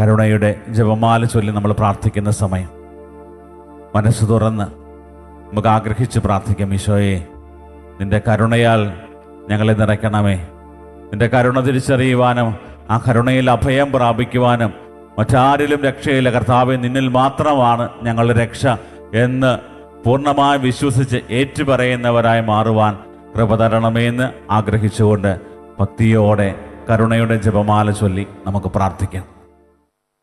കരുണയുടെ ജപമാല ചൊല്ലി നമ്മൾ പ്രാർത്ഥിക്കുന്ന സമയം. മനസ്സ് തുറന്ന് നമുക്ക് ആഗ്രഹിച്ച് പ്രാർത്ഥിക്കാം ഈശോയെ നിന്റെ കരുണയാൽ ഞങ്ങളെ നിറയ്ക്കണമേ. നിന്റെ കരുണ തിരിച്ചറിയുവാനും ആ കരുണയിൽ അഭയം പ്രാപിക്കുവാനും മറ്റാരിലും രക്ഷയില്ല. കർത്താവെ നിന്നിൽ മാത്രമാണ് ഞങ്ങളുടെ രക്ഷ എന്ന് പൂർണമായി വിശ്വസിച്ച് ഏറ്റുപറയുന്നവരായി മാറുവാൻ കൃപ തരണമേന്ന് ആഗ്രഹിച്ചുകൊണ്ട് ഭക്തിയോടെ കരുണയുടെ ജപമാല ചൊല്ലി നമുക്ക് പ്രാർത്ഥിക്കാം.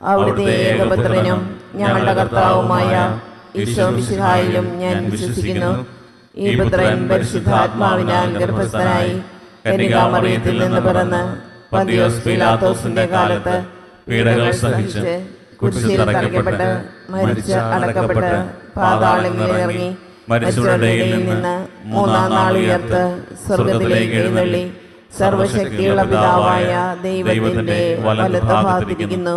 അവിടുത്തെ ഏകപുത്രനും ഞങ്ങളുടെ കർത്താവുമായ ഈശോ മിശിഹായിലും ഞാൻ വിശ്വസിക്കുന്നു. ഈ പുത്രൻ പരിശുദ്ധാത്മാവിനാൽ ഗർഭസ്ഥനായി കന്യകാമറിയത്തിൽ നിന്ന് പിറന്ന് പന്തിയോസ് പിലാത്തോസിന്റെ കാലത്ത് പീഡകൾ സഹിച്ച് കുരിശിൽ തറയ്ക്കപ്പെട്ട് മരിച്ച് അടക്കപ്പെട്ട് പാതാളങ്ങളിൽ ഇറങ്ങി മരിച്ചവരുടെ നിന്ന് മൂന്നാം നാൾ ഉയർത്ത് സ്വർഗത്തിലേക്ക് എഴുന്നള്ളി സർവശക്തിയുള്ള പിതാവായ ദൈവത്തിന്റെ വലത്ത് ഭാഗത്തിരിക്കുന്നു.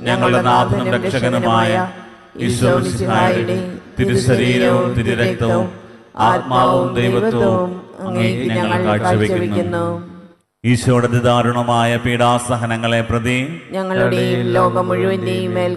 ഞങ്ങളുടെ നാഥനും രക്ഷകനുമായ ഈശോ മിശിഹായുടെ തിരുശരീരവും തിരുരക്തവും ആത്മാവും ദൈവത്വവും ഞങ്ങൾ കാഴ്ചവെക്കുന്നു. ഈശോയുടെ ദാരുണമായ പീഡാസഹനങ്ങളെ പ്രതി ഞങ്ങളുടെയും ലോകം മുഴുവന്റെയും മേൽ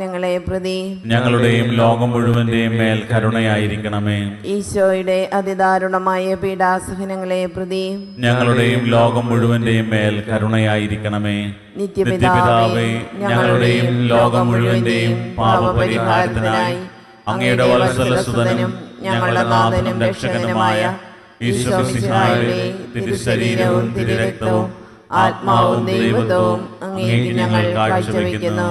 പീഡാസഹനങ്ങളെ പ്രതി. ഞങ്ങളുടെയും ലോകം മുഴുവന്റെയും മേൽ കരുണയായിരിക്കണമേ. ഈശോയുടെ അതിദാരുണമായ പീഡാസഹനങ്ങളെ പ്രതി. ഞങ്ങളുടെയും ലോകം മുഴുവന്റെയും മേൽ കരുണയായിരിക്കണമേ. നിത്യപിതാവേ ഞങ്ങളുടെയും ലോകം മുഴുവന്റെയും പാപപരിഹാരത്തിനായി അങ്ങയുടെ വത്സലസുതനും ഞങ്ങളുടെ നാഥനും രക്ഷകനുമായ ഈശോ തിരു തിരുശരീരവും തിരുരക്തവും ആത്മാവും ദൈവത്വവും അങ്ങേക്ക് ഞങ്ങൾ കാഴ്ചവെക്കുന്നു.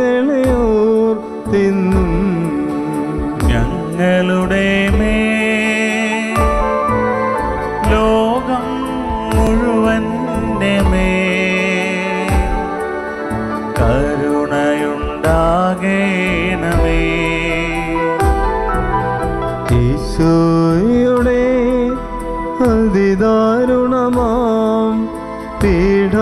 ഈശോയുടെ അതിദാരുണമാം പീഡാസഹനങ്ങളെ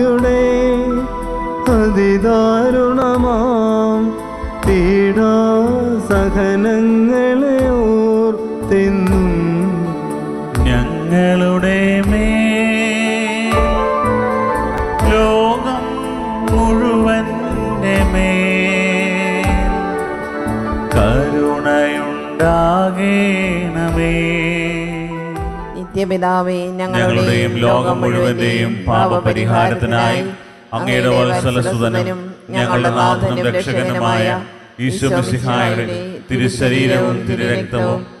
പീഡാസഹനങ്ങളെ ഓർത്തെന്നും ഞങ്ങളുടെ മേ ലോകം മുഴുവൻ മേ കരുണയുണ്ടാകേണമേ. നിത്യപിതാവേ ഞങ്ങളുടെയും ലോകം മുഴുവന്റെയും പാപപരിഹാരത്തിനായി അങ്ങയുടെ വത്സലസുതനും ഞങ്ങളുടെ നാഥനും രക്ഷകനുമായ ഈശോ മിശിഹായുടെ തിരുശരീരവും തിരുരക്തവും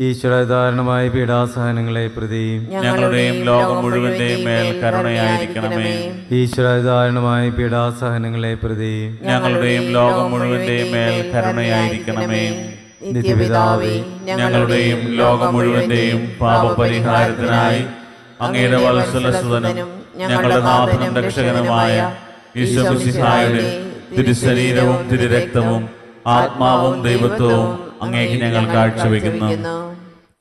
ഈശ്വരധാരണമായ പീഡാസഹനങ്ങളെ പ്രതി ഞങ്ങളുടെയും ലോകം മുഴുവന്റെയും മേൽ കരുണയായിരിക്കണമേ. ഈശ്വരധാരണമായ പീഡാസഹനങ്ങളെ പ്രതി ഞങ്ങളുടെയും ലോകം മുഴുവന്റെയും മേൽ കരുണയായിരിക്കണമേ. നിത്യപിതാവേ ഞങ്ങളുടെയും ലോകം മുഴുവന്റെയും പാപപരിഹാരത്തിനായി അങ്ങയുടെ വത്സലസുതനും ഞങ്ങളുടെ നാഥനും രക്ഷകനുമായ ഈശ്വരസിഹായുടെ തിരുശരീരവും തിരുരക്തവും ആത്മാവും ദൈവത്വവും അങ്ങേക്ക് ഞങ്ങൾ കാഴ്ചവെക്കുന്നു.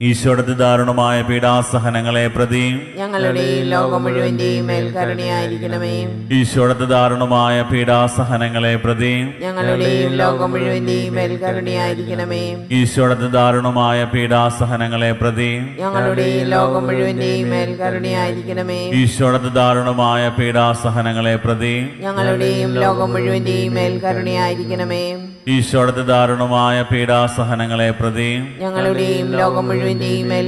ഈശോയുടെ ദാരുണമായ പീഡാസഹനങ്ങളെ പ്രതി ഞങ്ങളുടെ ലോകം മുഴുവന്റെയും മേൽ കരുണയായിരിക്കണമേ. ഈശോയുടെ ദാരുണമായ പീഡാസഹനങ്ങളെ പ്രതി ഞങ്ങളുടെയും ലോകം മുഴുവന്റെയും ദാരുണമായ പീഡാസഹനങ്ങളെ പ്രതി ഞങ്ങളുടെയും ലോകം മുഴുവന്റെയും ദാരുണമായ പീഡാസഹനങ്ങളെ പ്രതി ഞങ്ങളുടെയും ലോകം മുഴുവന്റെയും മേൽ ഈശോയുടെ ദാരുണമായ പീഡാസഹനങ്ങളെ പ്രതി ഞങ്ങളുടെയും ലോകം മുഴുവന്റെയും മേൽ